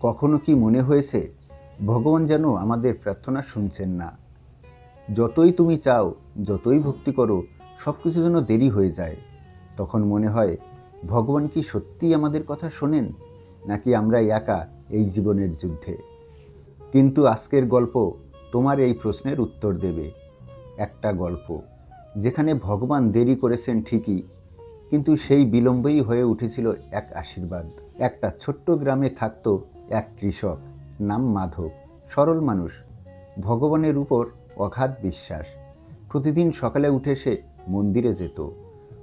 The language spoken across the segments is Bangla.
কখনো কি মনে হয়েছে, ভগবান যেন আমাদের প্রার্থনা শুনছেন না? যতই তুমি চাও, যতই ভক্তি করো সব কিছু যেন দেরি হয়ে যায়। তখন মনে হয়, ভগবান কি সত্যিই আমাদের কথা শোনেন, নাকি আমরা একা এই জীবনের যুদ্ধে? কিন্তু আজকের গল্প তোমার এই প্রশ্নের উত্তর দেবে। একটা গল্প, যেখানে ভগবান দেরি করেছেন ঠিকই, কিন্তু সেই বিলম্বই হয়ে উঠেছিল এক আশীর্বাদ। একটা ছোট্ট গ্রামে থাকতো এক কৃষক, নাম মাধব, সরল মানুষ, ভগবানের উপর অগাধ বিশ্বাস। প্রতিদিন সকালে উঠে সে মন্দিরে যেত।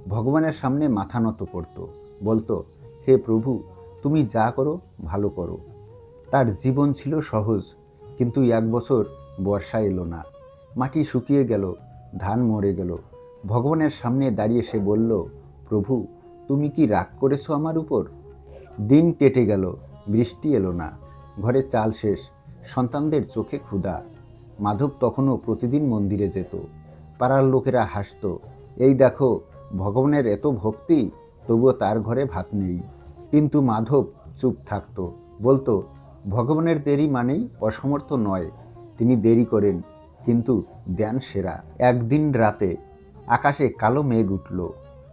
ভগবানের সামনে মাথা নত করত, বলতো, হে প্রভু, তুমি যা করো, ভালো করো। তার জীবন ছিল সহজ, কিন্তু এক বছর বর্ষা এলো না। মাটি শুকিয়ে গেল, ধান মরে গেল। ভগবানের সামনে দাঁড়িয়ে সে বলল, প্রভু, তুমি কি রাগ করেছ আমার উপর? দিন কেটে গেল বৃষ্টি এলো না। ঘরে চাল শেষ। সন্তানদের চোখে ক্ষুধা। মাধব তখনও প্রতিদিন মন্দিরে যেত। পাড়ার লোকেরা হাসতো, এই দেখো, ভগবানের এত ভক্তি, তবুও তার ঘরে ভাত নেই। কিন্তু মাধব চুপ থাকত। বলতো, ভগবানের দেরি মানেই অসমর্থ নয়। তিনি দেরি করেন, কিন্তু দেন সেরা। একদিন রাতে আকাশে কালো মেঘ উঠল।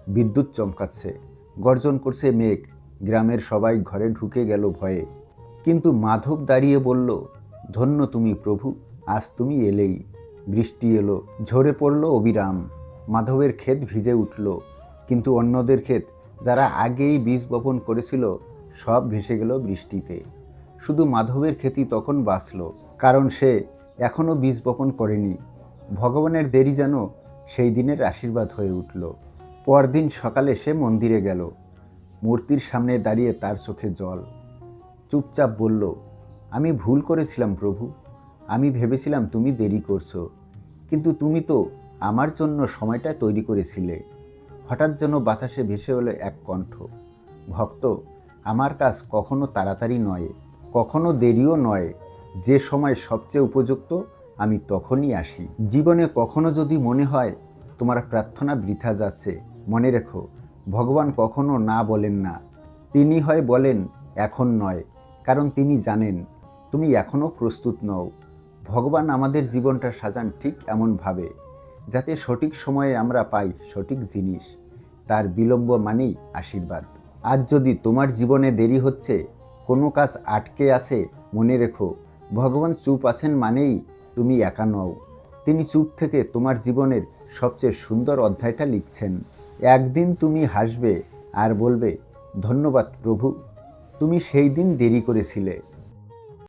বিদ্যুৎ চমকাচ্ছে। গর্জন করছে মেঘ। গ্রামের সবাই ঘরে ঢুকে গেল ভয়ে। কিন্তু মাধব দাঁড়িয়ে বলল, ধন্য তুমি প্রভু, আজ তুমি এলেই। বৃষ্টি এলো, ঝরে পড়ল অবিরাম। মাধবের ক্ষেত ভিজে উঠল, কিন্তু অন্যদের ক্ষেত যারা আগেই বীজ বপন করেছিল, সব ভেসে গেল বৃষ্টিতে। শুধু মাধবের ক্ষেতি তখন বাঁচল, কারণ সে এখনও বীজ বপন করেনি। ভগবানের দেরি যেন সেই দিনের আশীর্বাদ হয়ে উঠল। পরদিন সকালে সে মন্দিরে গেল। মূর্তির সামনে দাঁড়িয়ে তার চোখে জল। চুপচাপ বলল, আমি ভুল করেছিলাম প্রভু। আমি ভেবেছিলাম তুমি দেরি করছ। কিন্তু তুমি তো আমার জন্য সময়টা তৈরি করেছিলে। হঠাৎ যেন বাতাসে ভেসে হলো এক কণ্ঠ। ভক্ত, আমার কাজ কখনো তাড়াতাড়ি নয়, কখনো দেরিও নয়। যে সময় সবচেয়ে উপযুক্ত, আমি তখনই আসি। জীবনে কখনো যদি মনে হয়, তোমার প্রার্থনা বৃথা যাচ্ছে। মনে রেখো ভগবান কখনো না বলেন না। তিনি হয় বলেন, এখন নয়, কারণ তিনি জানেন, তুমি এখনও প্রস্তুত নও। ভগবান আমাদের জীবনটা সাজান ঠিক এমনভাবে যাতে সঠিক সময়ে আমরা পাই সঠিক জিনিস। তার বিলম্ব মানেই আশীর্বাদ। আজ যদি তোমার জীবনে দেরি হচ্ছে, কোনো কাজ আটকে আছে, মনে রেখো, ভগবান চুপ আছেন মানেই তুমি একা নও। তিনি চুপ থেকে তোমার জীবনের সবচেয়ে সুন্দর অধ্যায়টা লিখছেন। একদিন তুমি হাসবে আর বলবে ধন্যবাদ প্রভু তুমি সেই দিন দেরি করেছিলে।